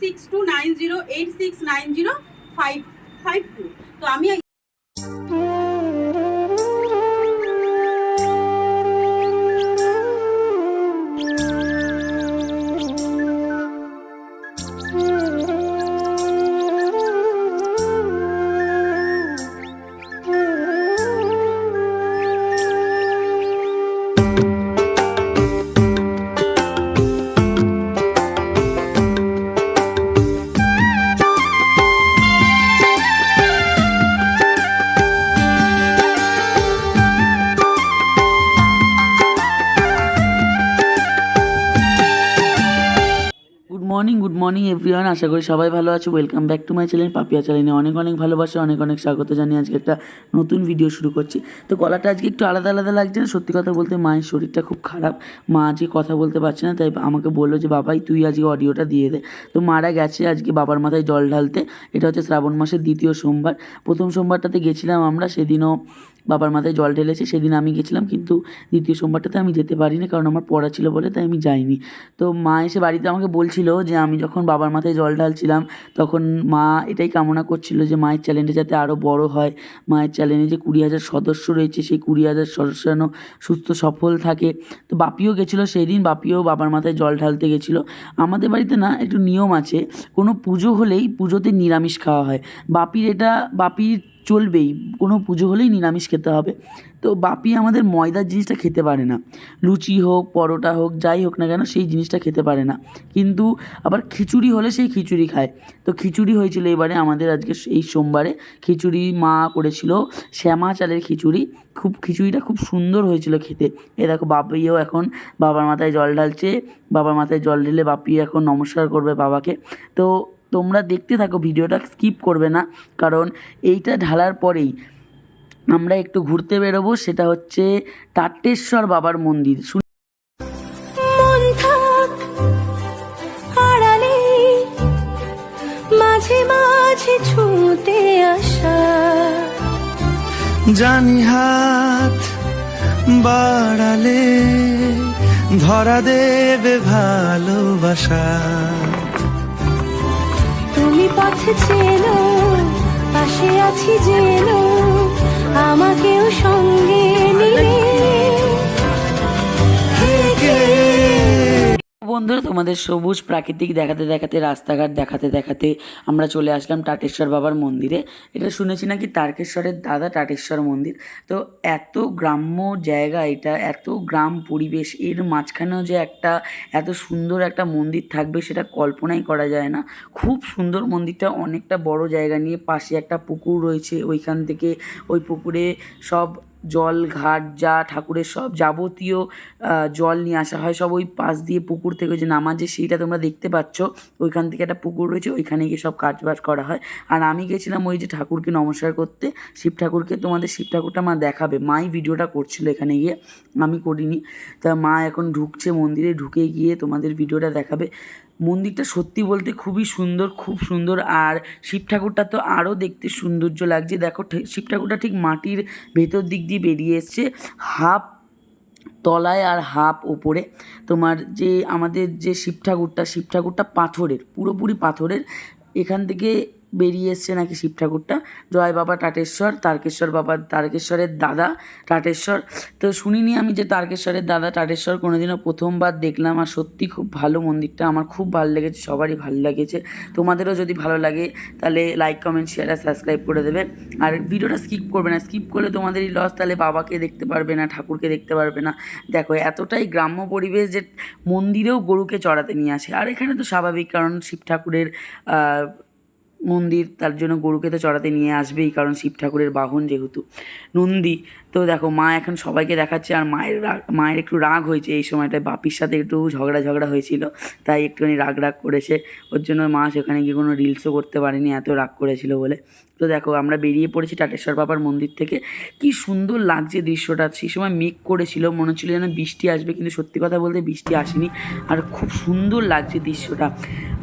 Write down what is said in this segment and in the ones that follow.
Six two nine zero eight six nine zero five five two তো আমি money everyone আশা করি সবাই ভালো আছে। Welcome back to my channel Papiya চ্যানেলে অনেক অনেক ভালোবাসা, অনেক অনেক স্বাগত জানিয়ে আজকে একটা নতুন ভিডিও শুরু করছি। তো গলাটা আজকে একটু আলাদা আলাদা লাগছে না? সত্যি কথা বলতে মায়ের শরীরটা খুব খারাপ। মা আজকে কথা বলতে পারছে না, তাই আমাকে বলল যে, বাবাই, তুই আজকে অডিওটা দিয়ে দে। তো মারা গেছে আজকে বাবার মাথায় জল ঢালতে। এটা হচ্ছে শ্রাবণ মাসের দ্বিতীয় সোমবার। প্রথম সোমবারটাতে গেছিলাম আমরা, সেদিনও বাবার মাথায় জল ঢেলেছে। সেদিন আমি গেছিলাম, কিন্তু দ্বিতীয় সোমবারটাতে আমি যেতে পারিনি, কারণ আমার পড়া ছিল বলে, তাই আমি যাইনি। তো মা এসে বাড়িতে আমাকে বলছিল যে, আমি যখন বাবার মাথায় জল ঢালছিলাম। তখন মা এটাই কামনা করছিল যে, মায়ের চ্যানেলটা যাতে আরও বড় হয়। মায়ের চ্যানেলে যে কুড়ি হাজার সদস্য রয়েছে, সেই কুড়ি হাজার সদস্য যেন সুস্থ, সফল থাকে। তো বাপিও গেছিল সেই দিন বাপিও বাবার মাথায় জল ঢালতে গেছিল। আমাদের বাড়িতে না একটু নিয়ম আছে, কোনো পুজো হলেই পুজোতে নিরামিষ খাওয়া হয়। বাপির এটা, বাপির চলবেই, কোনো পুজো হলেই নিরামিষ খেতে হবে। তো বাপি আমাদের ময়দার জিনিসটা খেতে পারে না। লুচি হোক, পরোটা হোক, যাই হোক না কেন, সেই জিনিসটা খেতে পারে না। কিন্তু আবার খিচুড়ি হলে সেই খিচুড়ি খায়। তো খিচুড়ি হয়েছিল এবারে আমাদের আজকে এই সোমবারে। খিচুড়ি মা করেছিল শ্যামা চালের খিচুড়ি। খুব, খিচুড়িটা খুব সুন্দর হয়েছিল খেতে। এ দেখো বাপিও এখন বাবার মাথায় জল ঢালছে। বাবার মাথায় জল ঢেলে বাপি এখন নমস্কার করবে বাবাকে। তো তোমরা দেখতে থাকো ভিডিওটা স্কিপ করবে না। কারণ এইটা ঢালার পরেই আমরা একটু ঘুরতে বেরোবো সেটা হচ্ছে টাটেশ্বর বাবার মন্দির। মন মাঝে মাঝে ছুঁতে আসা। জানি হাত বাড়ালে ধরা দেবে ভালোবাসা। তুমি পথ চেন পাশে আছি যেন আমাকেও সঙ্গে থেকে বন্ধুরা, তোমাদের সবুজ প্রাকৃতিক দেখাতে দেখাতে, রাস্তাঘাট দেখাতে দেখাতে আমরা চলে আসলাম টাটেশ্বর বাবার মন্দিরে। এটা শুনেছি নাকি তারকেশ্বরের দাদা টাটেশ্বর মন্দির? তো এত গ্রাম্য জায়গা এটা, এত গ্রাম পরিবেশ, এর মাঝখানেও যে একটা এত সুন্দর একটা মন্দির থাকবে সেটা কল্পনাই করা যায় না। খুব সুন্দর মন্দিরটা, অনেকটা বড় জায়গা নিয়ে পাশে একটা পুকুর রয়েছে, ওইখান থেকে ওই পুকুরে সব জল, ঘাট যা, ঠাকুরের সব যাবতীয় জল নিয়ে আসা হয়। সব ওই পাশ দিয়ে পুকুর থেকে যে নামাজে সেইটা তোমরা দেখতে পাচ্ছ, ওইখান থেকে একটা পুকুর রয়েছে, ওইখানে গিয়ে সব কাজবাজ করা হয়। আর আমি গেছিলাম ওই যে ঠাকুরকে নমস্কার করতে, শিব ঠাকুরকে, তোমাদের শিব ঠাকুরটা মা দেখাবে। মাই ভিডিওটা করছিল এখানে গিয়ে, আমি করিনি। তা মা এখন ঢুকছে মন্দিরে, ঢুকে গিয়ে তোমাদের ভিডিওটা দেখাবে। মন্দিরটা সত্যি বলতে খুবই সুন্দর, খুব সুন্দর। আর শিব ঠাকুরটা তো আরও দেখতে সৌন্দর্য লাগছে। দেখো শিব ঠাকুরটা ঠিক মাটির ভেতর দিক দিয়ে বেরিয়ে এসছে, হাফ তলায় আর হাফ ওপরে। তোমার যে আমাদের যে শিব ঠাকুরটা শিব ঠাকুরটা পাথরের, পুরোপুরি পাথরের। এখান থেকে বেরিয়ে এসছে নাকি শিব ঠাকুরটা জয় বাবা টাটেশ্বর তারকেশ্বর বাবা তারকেশ্বরের দাদা টাটেশ্বর তো শুনিনি আমি যে তারকেশ্বরের দাদা টাটেশ্বর কোনোদিনও প্রথমবার দেখলাম আর সত্যি খুব ভালো মন্দিরটা। আমার খুব ভালো লেগেছে, সবারই ভালো লেগেছে। তোমাদেরও যদি ভালো লাগে তাহলে লাইক কমেন্ট শেয়ার আর সাবস্ক্রাইব করে দেবে। আর ভিডিওটা স্কিপ করবে না স্কিপ করলে তোমাদেরই লস তাহলে বাবাকে দেখতে পারবে না, ঠাকুরকে দেখতে পারবে না। দেখো, এতটাই গ্রাম্য পরিবেশ যে মন্দিরেও গরুকে চড়াতে নিয়ে আসে। আর এখানে তো স্বাভাবিক, কারণ শিব ঠাকুরের মন্দির তার জন্য গরুকে তো চড়াতে নিয়ে আসবেই কারণ শিব ঠাকুরের বাহন যেহেতু। নন্দী তো দেখো, মা এখন সবাইকে দেখাচ্ছে আর মায়ের রাগ, মায়ের একটু রাগ হয়েছে এই সময়টায়। বাপির সাথে একটু ঝগড়া ঝগড়া হয়েছিল, তাই একটুখানি রাগ রাগ করেছে। ওর জন্য মা সেখানে গিয়ে কোনো রিলসও করতে পারেনি, এত রাগ করেছিল বলে। তো দেখো, আমরা বেরিয়ে পড়েছি টাটেশ্বর বাবার মন্দির থেকে। কি সুন্দর লাগছে দৃশ্যটা। সেই সময় মেঘ করেছিল, মনে হচ্ছিল যেন বৃষ্টি আসবে, কিন্তু সত্যি কথা বলতে বৃষ্টি আসেনি। আর খুব সুন্দর লাগছে দৃশ্যটা।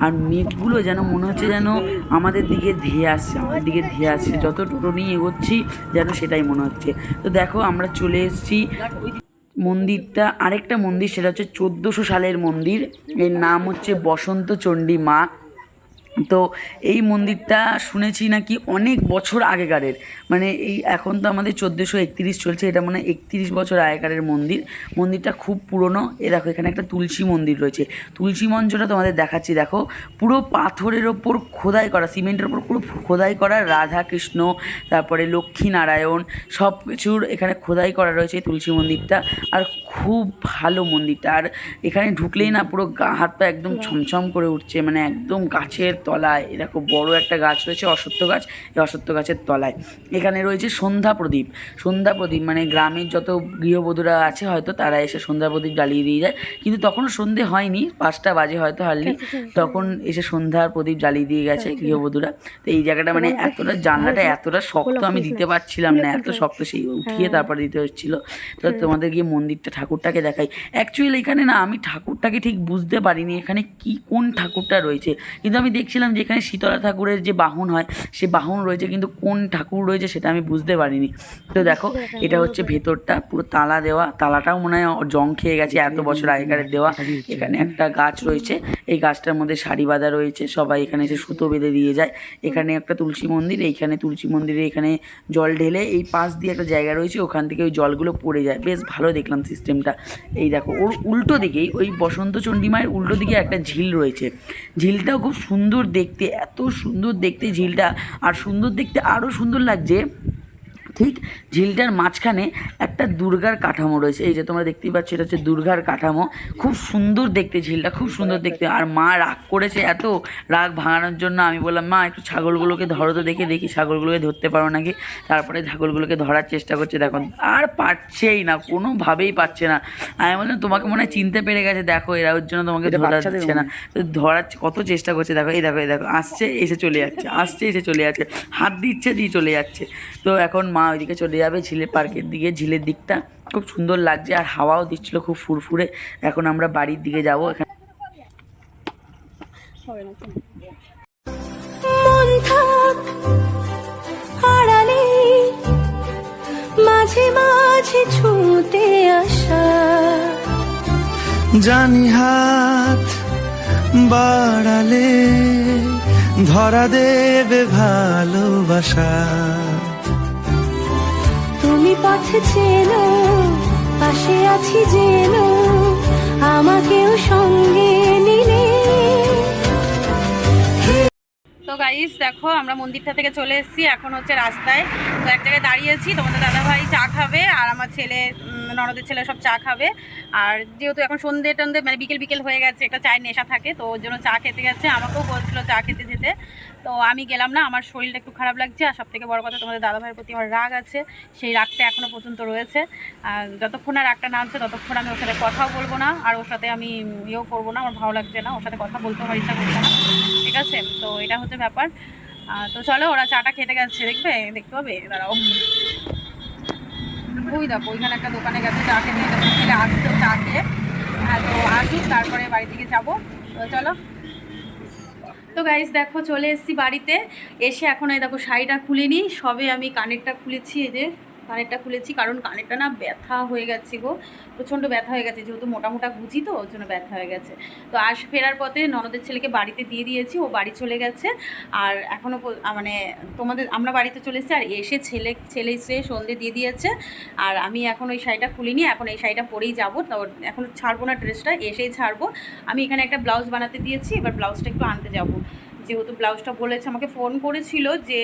আর মেঘগুলো যেন মনে হচ্ছে যেন আমাদের দিকে ধেয়ে আসছে, আমাদের দিকে ধেয়ে আসছে। যত টোটো নিয়ে এগোচ্ছি, যেন সেটাই মনে হচ্ছে। তো দেখো আমরা চলে এসেছি মন্দিরটা, আরেকটা মন্দির সেটা হচ্ছে চোদ্দোশো সালের মন্দির। এর নাম হচ্ছে বসন্ত চণ্ডী মা। তো এই মন্দিরটা শুনেছি নাকি অনেক বছর আগেকারের। মানে এই এখন তো আমাদের চোদ্দোশো একত্রিশ চলছে এটা মানে একত্রিশ বছর আগেকারের মন্দির। মন্দিরটা খুব পুরনো। এ দেখো এখানে একটা তুলসী মন্দির রয়েছে। তুলসী মঞ্চটা তোমাদের দেখাচ্ছি দেখো। পুরো পাথরের ওপর খোদাই করা সিমেন্টের ওপর পুরো খোদাই করা রাধা কৃষ্ণ তারপরে লক্ষ্মী নারায়ণ সব কিছুর এখানে খোদাই করা রয়েছে তুলসী মন্দিরটা। আর খুব ভালো মন্দিরটা। আর এখানে ঢুকলেই না পুরো গা হাত পা একদম ছমছম করে উঠছে মানে একদম গাছের তলায় এরকম বড় একটা গাছ রয়েছে অসত্য গাছ এই অসত্য গাছের তলায়। এখানে রয়েছে সন্ধ্যা প্রদীপ। সন্ধ্যা প্রদীপ মানে গ্রামের যত গৃহবধূরা আছে হয়তো তারা এসে সন্ধ্যা প্রদীপ জ্বালিয়ে দিয়ে যায়। কিন্তু তখনও সন্ধে হয়নি পাঁচটা বাজে হয়তো হারলি। তখন এসে সন্ধ্যার প্রদীপ জ্বালিয়ে দিয়ে গেছে গৃহবধূরা। তো এই জায়গাটা মানে এতটা জানলাটা এতটা শক্ত আমি দিতে পারছিলাম না এত শক্ত সেই উঠিয়ে তারপরে দিতে হচ্ছিল। তো তোমাদের গিয়ে মন্দিরটা ঠাকুরটাকে দেখাই। অ্যাকচুয়ালি এখানে না আমি ঠাকুরটাকে ঠিক বুঝতে পারিনি এখানে কি কোন ঠাকুরটা রয়েছে। কিন্তু আমি দেখছিলাম যে এখানে শীতলা ঠাকুরের যে বাহন হয়, সে বাহন রয়েছে, কিন্তু কোন ঠাকুর রয়েছে সেটা আমি বুঝতে পারিনি। তো দেখো, এটা হচ্ছে ভেতরটা, পুরো তালা দেওয়া, তালাটাও মনে হয় জং খেয়ে গেছে এত বছর আগেকারের দেওয়া। এখানে একটা গাছ রয়েছে, এই গাছটার মধ্যে শাড়ি বাঁধা রয়েছে, সবাই এখানে এসে সুতো বেঁধে দিয়ে যায়। এখানে একটা তুলসী মন্দির, এইখানে তুলসী মন্দিরে এখানে জল ঢেলে এই পাশ দিয়ে একটা জায়গা রয়েছে, ওখান থেকে ওই জলগুলো পড়ে যায়। বেশ ভালো দেখলাম সিস্টেমটা। এই দেখো, ওর উল্টো দিকেই ওই বসন্ত চণ্ডী মায়ের উল্টো দিকে একটা ঝিল রয়েছে। ঝিলটাও খুব সুন্দর দেখতে এত সুন্দর দেখতে ঝিলটা। আর সুন্দর দেখতে আরও সুন্দর লাগছে। ঠিক ঝিলটার মাঝখানে একটা দুর্গার কাঠামো রয়েছে। এই যে তোমরা দেখতেই পাচ্ছ এটা হচ্ছে দুর্গার কাঠামো। খুব সুন্দর দেখতে ঝিলটা খুব সুন্দর দেখতে। আর মা রাগ করেছে এত রাগ ভাঙানোর জন্য। আমি বললাম মা একটু ছাগলগুলোকে ধরো তো দেখে দেখি ছাগলগুলোকে ধরতে পারো নাকি? তারপরে ছাগলগুলোকে ধরার চেষ্টা করছে। দেখো আর পারছেই না কোনোভাবেই পারছে না। আমি বললাম তোমাকে মনে হয় চিনতে পেরে গেছে। দেখো এরা ওর জন্য তোমাকে ধরা যাচ্ছে না। তো ধরার কত চেষ্টা করছে। দেখো এই দেখো এই দেখো আসছে এসে চলে যাচ্ছে আসছে এসে চলে যাচ্ছে। হাত দিচ্ছে দিয়ে চলে যাচ্ছে। তো এখন মা ওইদিকে চলে যাবে ঝিলের পার্কের দিকে ঝিলের দিকটা খুব সুন্দর লাগছে আর হাওয়াও দিচ্ছিল খুব ফুরফুরে। এখন আমরা বাড়ির দিকে যাব এখানে মন মাঝে মাঝে ছুঁতে আসা। জানি হাত বাড়ালে ধরা দেবে ভালোবাসা। পথ চেনো, পাশে আছি জেনো আমাকেও সঙ্গে নিলে। তো গাইস দেখো, আমরা মন্দিরটা থেকে চলে এসেছি, এখন হচ্ছে রাস্তায়। তো এক জায়গায় দাঁড়িয়েছি, তোমাদের দাদাভাই চা খাবে, আর আমার ছেলে ননদের ছেলে সব চা খাবে। আর যেহেতু এখন সন্ধে টন্ধে মানে বিকেল বিকেল হয়ে গেছে, একটা চায়ের নেশা থাকে, তো ওর জন্য চা খেতে গেছে, আমাকেও বলছিল চা খেতে যেতে। তো আমি গেলাম না, আমার শরীরটা একটু খারাপ লাগছে আর সব থেকে বড় কথা তোমাদের দাদাভাইয়ের প্রতি আমার রাগ আছে, সেই রাগটা এখনও পর্যন্ত রয়েছে। আর যতক্ষণ না রাগটা নামছে, ততক্ষণ আমি ওর সাথে কথাও বলব না, আর ওর সাথে আমি ইয়েও করব না, আমার ভালো লাগছে না, ওর সাথে কথা বলতে আমার ইচ্ছা করছে না, ঠিক আছে? তো এটা হচ্ছে ব্যাপার। তো চলো, ওরা চাটা খেতে গেছে, দেখবে? দেখতে পাবে? দাঁড়াও। ওই দেখো, ওইখানে একটা দোকানে গেছে, চা খেতে আসতো চা খেয়ে। হ্যাঁ তো আসুক, তারপরে বাড়ি থেকে যাব। তো চলো। তো গাইজ দেখো চলে এসেছি বাড়িতে। এসে এখন এই দেখো শাড়িটা খুলিনি, সবে আমি কানেরটা খুলেছি এই যে। কানেরটা খুলেছি, কারণ কানেরটা না ব্যথা হয়ে গেছে গো, প্রচণ্ড ব্যথা হয়ে গেছে, যেহেতু মোটা মোটা গুজি তো, ওর জন্য ব্যথা হয়ে গেছে। তো আস ফেরার পথে ননদের ছেলেকে বাড়িতে দিয়ে দিয়েছি, ও বাড়ি চলে গেছে, আর এখনও মানে তোমাদের, আমরা বাড়িতে চলে এসেছি, আর এসে ছেলে ছেলে এসে সন্ধে দিয়ে দিয়েছে, আর আমি এখন ওই শাড়িটা খুলিনি, এখন এই শাড়িটা পরেই যাব, তো এখন ছাড়বো না ড্রেসটা, এসেই ছাড়বো। আমি এখানে একটা ব্লাউজ বানাতে দিয়েছি, এবার ব্লাউজটা একটু আনতে যাব। যেহেতু ব্লাউজটা বলেছে, আমাকে ফোন করেছিল যে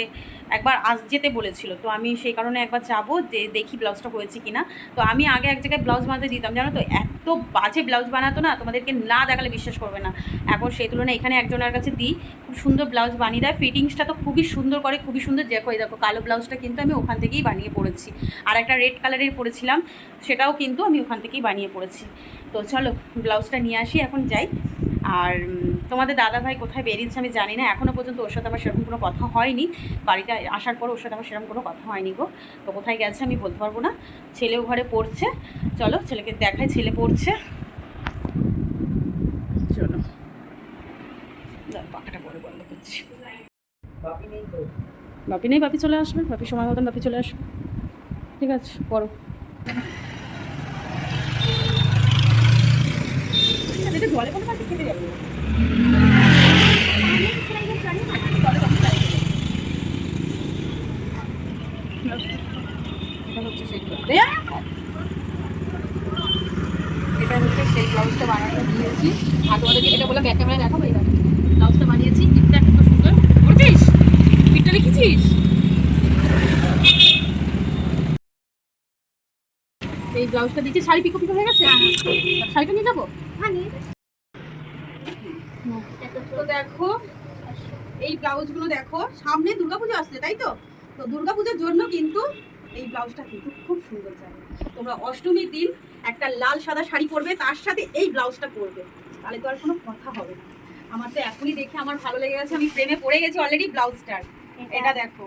একবার আস যেতে বলেছিল। তো আমি সেই কারণে একবার যাব, যে দেখি ব্লাউজটা হয়েছে কিনা। তো আমি আগে এক জায়গায় ব্লাউজ বানাতে দিতাম, জানো তো? এত বাজে ব্লাউজ বানাতো না, তোমাদেরকে না দেখালে বিশ্বাস করবে না। এখন সেই তুলনায় এখানে একজনের কাছে দিই, খুব সুন্দর ব্লাউজ বানিয়ে দেয়। ফিটিংসটা তো খুবই সুন্দর করে, খুবই সুন্দর দেখো দেখো, কালো ব্লাউজটা কিন্তু আমি ওখান থেকেই বানিয়ে পড়েছি আর একটা রেড কালারের পরেছিলাম, সেটাও কিন্তু আমি ওখান থেকেই বানিয়ে পড়েছি তো চলো, ব্লাউজটা নিয়ে আসি, এখন যাই। আর তোমাদের দাদা ভাই কোথায় বেরিয়েছে আমি জানি না। এখনও পর্যন্ত ওর সাথে আমার সেরকম কোনো কথা হয়নি। বাড়িতে আসার পর ওর সাথে আমার সেরকম কোনো কথা হয়নি গো। তো কোথায় গেছে আমি বলতে পারব না। ছেলেও ঘরে পড়ছে। চলো ছেলেকে দেখায় ছেলে পড়ছে। চলো। পাখাটা পরে বন্ধ করছি। বাপি নেই বাপি চলে আসবে। বাপি সময় মতন বাপি চলে আসবে। ঠিক আছে পড়ো। হচ্ছে সেই ব্লাউজটা বানানো দেখাবো ব্লাউজটা বানিয়েছি সুন্দর করেছিস লিখেছিস এই ব্লাউজটা দিচ্ছি, শাড়ি পিকো পিকো হয়ে গেছে? শাড়িটা নিয়ে যাব? হ্যাঁ নিয়ে তো দেখো এই ব্লাউজগুলো দেখো সামনে দুর্গাপুজো আসছে তাই তো? তো দুর্গাপুজোর জন্য কিন্তু এই ব্লাউজটা কিন্তু খুব সুন্দর যায়। তোমরা অষ্টমীর দিন একটা লাল সাদা শাড়ি পরবে তার সাথে এই ব্লাউজটা পরবে। তাহলে তো আর কোনো কথা হবে না। আমার তো এখনই দেখে আমার ভালো লেগে গেছে আমি প্রেমে পড়ে গেছি অলরেডি ব্লাউজটার। এটা দেখো।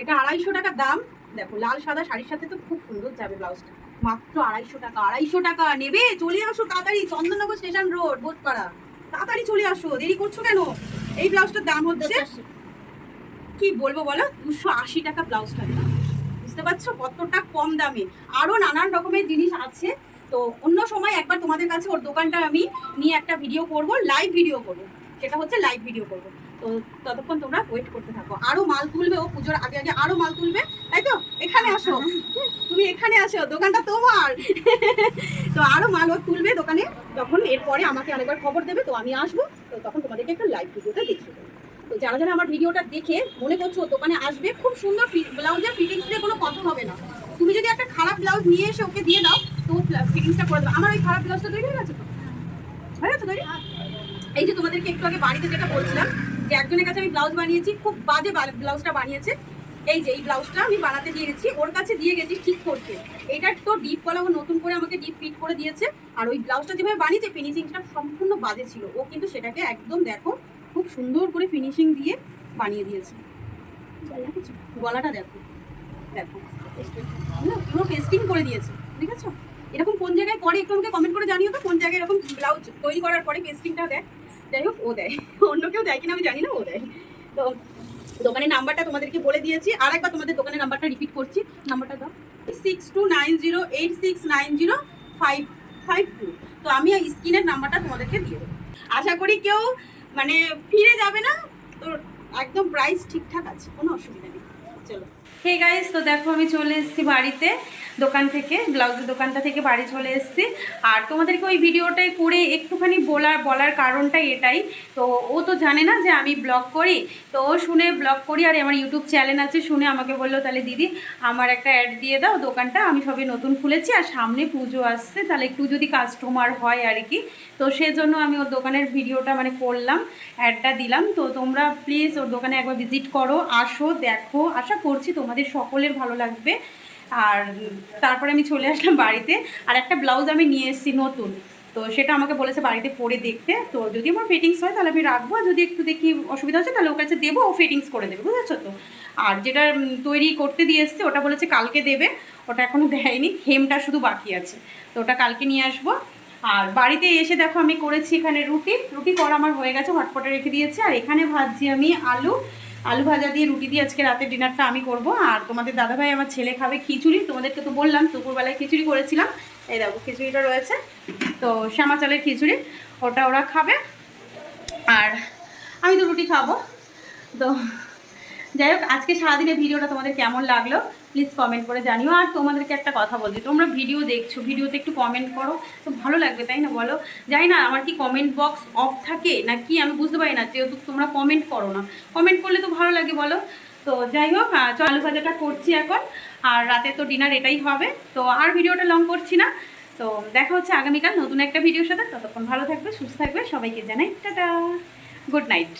এটা আড়াইশো টাকা দাম। দেখো লাল সাদা শাড়ির সাথে তো খুব সুন্দর যাবে ব্লাউজটা। মাত্র আড়াইশো টাকা আড়াইশো টাকা। নেবে চলে আসো তাড়াতাড়ি চন্দননগর স্টেশন রোড বোধপাড়া। তাড়াতাড়ি চলে আসো দেরি করছ কেন? এই ব্লাউজটার দাম হচ্ছে কি বলব বলো? দুশো আশি টাকা ব্লাউজটা বুঝতে পারছ? কতটা কম দামে। আরও নানান রকমের জিনিস আছে। তো অন্য সময় একবার তোমাদের কাছে ওর দোকানটা আমি নিয়ে একটা ভিডিও করব লাইভ ভিডিও করব। সেটা হচ্ছে লাইভ ভিডিও করব। তো ততক্ষণ তোমরা ওয়েট করতে থাকো। আরও মাল তুলবে ও পুজোর আগে আগে আরও মাল তুলবে তাই তো? এখানে আসো। এখানে আসো, দোকানটা তোমার। তো আরও মাল তুলবে দোকানে। তখন এরপরে আমাকে আরেকবার খবর দেবে, তো আমি আসব। তো তখন তোমাদেরকে একটা লাইভ ভিডিওটা দেখিয়ে দেবো। তো যারা যারা আমার ভিডিওটা দেখে মনে করছ দোকানে আসবে, খুব সুন্দর ব্লাউজের ফিটিংস দিয়ে কোনো কথা হবে না। তুমি যদি একটা খারাপ ব্লাউজ নিয়ে এসে ওকে দিয়ে দাও, তো ফিটিংসটা করে দেবে। আমার ওই খারাপ ব্লাউজটা তৈরি হয়ে গেছে তো? হয়ে গেছে তৈরি? এই যে তোমাদেরকে একটু আগে বাড়িতে যেটা বলছিলাম, যে একজনের কাছে আমি ব্লাউজ বানিয়েছি, খুব বাজে ব্লাউজটা বানিয়েছে। এই যে এই ব্লাউজটা আমি বানাতে দিয়ে গেছি ওর কাছে দিয়ে গেছি ঠিক করতে। এটা তো ডিপ গলা ও নতুন করে আমাকে ডিপ ফিট করে দিয়েছে। আর ওই ব্লাউজটা যেভাবে বানিয়েছে ফিনিশিংটা সম্পূর্ণ বাজে ছিল। ও কিন্তু সেটাকে একদম দেখো খুব সুন্দর করে ফিনিশিং দিয়ে বানিয়ে দিয়েছে। গলাটা দেখো। দেখো। পুরো পেস্টিং করে দিয়েছে। ঠিক আছে এরকম কোন জায়গায় করে একটু আমাকে কমেন্ট করে জানিও তো কোন জায়গায় এরকম ব্লাউজ তৈরি করার পরে পেস্টিংটা দেয়। যাই হোক ও দেয়। অন্য কেউ দেয় কিনা আমি জানি না ও দেয়। তো দোকানের নাম্বারটা তোমাদেরকে বলে দিয়েছি। আর একবার তোমাদের দোকানের নাম্বারটা রিপিট করছি। নাম্বারটা দাও। Six two nine zero eight six nine zero five five two তো আমি স্ক্রিনের নাম্বারটা তোমাদেরকে দিয়ে দেবো। আশা করি কেউ মানে ফিরে যাবে না। তো একদম প্রাইস ঠিকঠাক আছে, কোনো অসুবিধা নেই। হে গাইস তো দেখো আমি চলে এসেছি বাড়িতে। দোকান থেকে, ব্লাউজের দোকানটা থেকে বাড়ি চলে এসেছি। আর তোমাদেরকে ওই ভিডিওটাই করে একটুখানি বলার বলার কারণটা এটাই। তো ও তো জানে না যে আমি ব্লগ করি। তো ও শুনে ব্লগ করি, আর আমার ইউটিউব চ্যানেল আছে, শুনে আমাকে বলল, তাহলে দিদি, আমার একটা অ্যাড দিয়ে দাও দোকানটা, আমি সবে নতুন খুলেছি, আর সামনে পুজো আসছে। তাহলে একটু যদি কাস্টমার হয় আর কি। তো সেজন্য আমি ওর দোকানের ভিডিওটা মানে করলাম অ্যাডটা দিলাম। তো তোমরা প্লিজ ওর দোকানে একবার ভিজিট করো, আসো, দেখো, আশা করছি তোমাদের সকলের ভালো লাগবে। আর তারপরে আমি চলে আসলাম বাড়িতে। আর একটা ব্লাউজ আমি নিয়ে এসেছি নতুন। তো সেটা আমাকে বলেছে বাড়িতে পরে দেখতে। তো যদি আমার ফিটিংস হয় তাহলে আমি রাখব। আর যদি একটু দেখি অসুবিধা হচ্ছে তাহলে ওর কাছে দেবো। ও ফিটিংস করে দেবে, বুঝেছ তো? আর যেটা তৈরি করতে দিয়ে এসছে, ওটা বলেছে কালকে দেবে। ওটা এখনও দেয়নি। হেমটা শুধু বাকি আছে। তো ওটা কালকে নিয়ে আসব। আর বাড়িতে এসে দেখো আমি করেছি এখানে রুটি। রুটি করা আমার হয়ে গেছে, হটপটে রেখে দিয়েছি। আর এখানে ভাজছি আমি আলু। আলু ভাজা দিয়ে, রুটি দিয়ে আজকে রাতের ডিনারটা আমি করব। আর তোমাদের দাদাভাই আমার ছেলে খাবে খিচুড়ি। তোমাদেরকে তো বললাম, দুপুরবেলায় খিচুড়ি করেছিলাম। এই দেখো, খিচুড়িটা রয়েছে। তো শ্যামা চালের খিচুড়ি, ওটা ওরা খাবে। আর আমি তো রুটি খাব। তো যাই হোক, আজকে সারাদিনের ভিডিওটা তোমাদের কেমন লাগল? প্লিজ কমেন্ট করে জানিও। আর তোমাদেরকে একটা কথা বলছি, তোমরা ভিডিও দেখছ ভিডিওতে একটু কমেন্ট করো, তো ভালো লাগবে, তাই না বলো? যাই না, আমার কি কমেন্ট বক্স অফ থাকে? না কি আমি বুঝতে পারি না, যেহেতু তোমরা কমেন্ট করো না। কমেন্ট করলে তো ভালো লাগে বলো। তো যাই হোক আলু ভাজাটা করছি এখন। আর রাতে তো ডিনার এটাই হবে। তো আর ভিডিওটা লং করছি না। তো দেখা হচ্ছে আগামীকাল নতুন একটা ভিডিওর সাথে। ততক্ষণ ভালো থাকবে, সুস্থ থাকবে। সবাইকে জানাই, টাটা। Good night